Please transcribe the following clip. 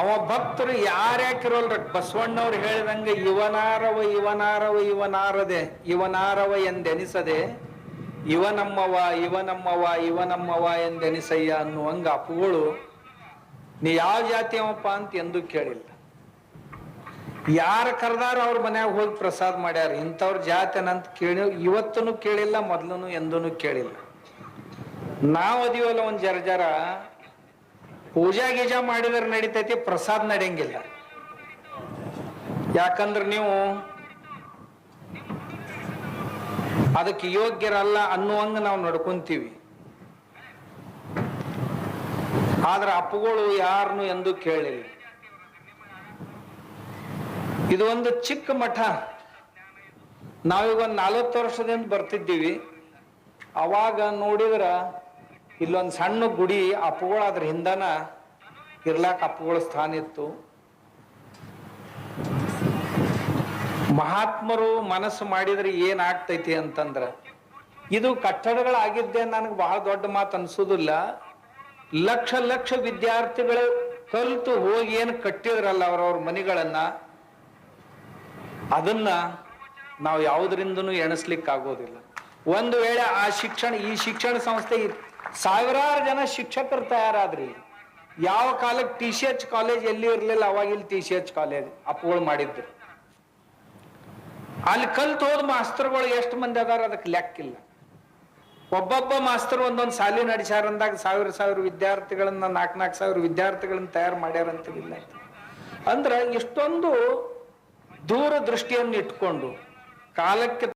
ಅವ ಭಕ್ತರು ಯಾರ್ಯಾಕಿರೋಲ್ರ ಬಸವಣ್ಣವ್ರು ಹೇಳಿದಂಗೆ ಇವನಾರವ ಇವನಾರವ, ಇವನಾರದೆ, ಇವನಾರವ ಎಂದೆನಿಸದೆ, ಇವನಮ್ಮವ ಇವನಮ್ಮವ ಇವನಮ್ಮವ ಎಂದೆನಿಸಯ್ಯ ಅನ್ನುವಂಗ ಅಪ್ಪುಗಳು, ನೀ ಯಾವ ಜಾತಿಯವಪ್ಪ ಅಂತ ಎಂದೂ ಕೇಳಿಲ್ಲ. ಯಾರ ಕರೆದಾರ ಅವ್ರ ಮನ್ಯಾಗ ಹೋಗಿ ಪ್ರಸಾದ ಮಾಡ್ಯಾರ? ಇಂಥವ್ರ ಜಾತಿ ಅಂತ ಕೇಳಿ ಇವತ್ತೂ ಕೇಳಿಲ್ಲ ಮೊದ್ಲೂ ಎಂದೂ ಕೇಳಿಲ್ಲ. ನಾವ್ ಅದೀವಲ್ಲ ಒಂದು ಜರ ಜರ ಪೂಜಾ ಗೀಜಾ ಮಾಡಿದ್ರೆ ನಡೀತೈತಿ, ಪ್ರಸಾದ ನಡೆಯಂಗಿಲ್ಲ. ಯಾಕಂದ್ರೆ ನೀವು ಅದಕ್ಕೆ ಯೋಗ್ಯರಲ್ಲ ಅನ್ನುವಂಗ ನಾವು ನಡ್ಕೊಂತೀವಿ. ಆದ್ರೆ ಅಪ್ಪುಗಳು ಯಾರನ್ನು ಎಂದು ಕೇಳಿಲ್ಲ ಇದು ಒಂದು ಚಿಕ್ಕ ಮಠ. ನಾವೀಗ ಒಂದು ನಲವತ್ತು ವರ್ಷದಿಂದ ಬರ್ತಿದ್ದೀವಿ. ಅವಾಗ ನೋಡಿದ್ರ ಇಲ್ಲೊಂದು ಸಣ್ಣ ಗುಡಿ ಅಪ್ಪುಗಳು ಅದ್ರ ಹಿಂದನ ಇರ್ಲಾಕ ಅಪ್ಪುಗಳ ಸ್ಥಾನ ಇತ್ತು. ಮಹಾತ್ಮರು ಮನಸ್ಸು ಮಾಡಿದ್ರೆ ಏನಾಗ್ತೈತಿ ಅಂತಂದ್ರ, ಇದು ಕಟ್ಟಡಗಳಾಗಿದ್ದೆ ನನಗೆ ಬಹಳ ದೊಡ್ಡ ಮಾತು ಅನ್ಸೋದಿಲ್ಲ. ಲಕ್ಷ ಲಕ್ಷ ವಿದ್ಯಾರ್ಥಿಗಳು ಕಲ್ತು ಹೋಗಿ ಏನು ಕಟ್ಟಿದ್ರಲ್ಲ ಅವ್ರವ್ರ ಮನೆಗಳನ್ನ, ಅದನ್ನ ನಾವು ಯಾವುದರಿಂದನೂ ಎಣಿಸ್ಲಿಕ್ಕೆ ಆಗೋದಿಲ್ಲ ಒಂದು ವೇಳೆ ಆ ಶಿಕ್ಷಣ, ಈ ಶಿಕ್ಷಣ ಸಂಸ್ಥೆ ಸಾವಿರಾರು ಜನ ಶಿಕ್ಷಕರು ತಯಾರಾದ್ರಿ. ಯಾವ ಕಾಲಕ್ಕೆ ಟಿ ಸಿ ಎಚ್ ಕಾಲೇಜ್ ಎಲ್ಲಿ ಇರಲಿಲ್ಲ, ಅವಾಗ ಇಲ್ಲಿ ಟಿ ಸಿ ಎಚ್ ಕಾಲೇಜ್ ಅಪ್ಪುಗಳು ಮಾಡಿದ್ರು. ಅಲ್ಲಿ ಕಲ್ತು ಹೋದ ಮಾಸ್ತರ್ಗಳು ಎಷ್ಟು ಮಂದಿ ಅದಾರ ಅದಕ್ಕೆ ಲೆಕ್ಕಿಲ್ಲ ಒಬ್ಬೊಬ್ಬ ಮಾಸ್ತರ್ ಒಂದೊಂದು ಸಾಲಿ ನಡೆಸ್ಯಾರ ಅಂದಾಗ ಸಾವಿರ ಸಾವಿರ ವಿದ್ಯಾರ್ಥಿಗಳನ್ನ ನಾಲ್ಕು ನಾಲ್ಕು ಸಾವಿರ ವಿದ್ಯಾರ್ಥಿಗಳನ್ನ ತಯಾರು ಮಾಡ್ಯಾರ ಅಂತಿಲ್ಲ ಅಂದ್ರ ಇಷ್ಟೊಂದು ದೂರ ದೃಷ್ಟಿಯನ್ನು ಇಟ್ಕೊಂಡು ಕಾಲಕ್ಕೆ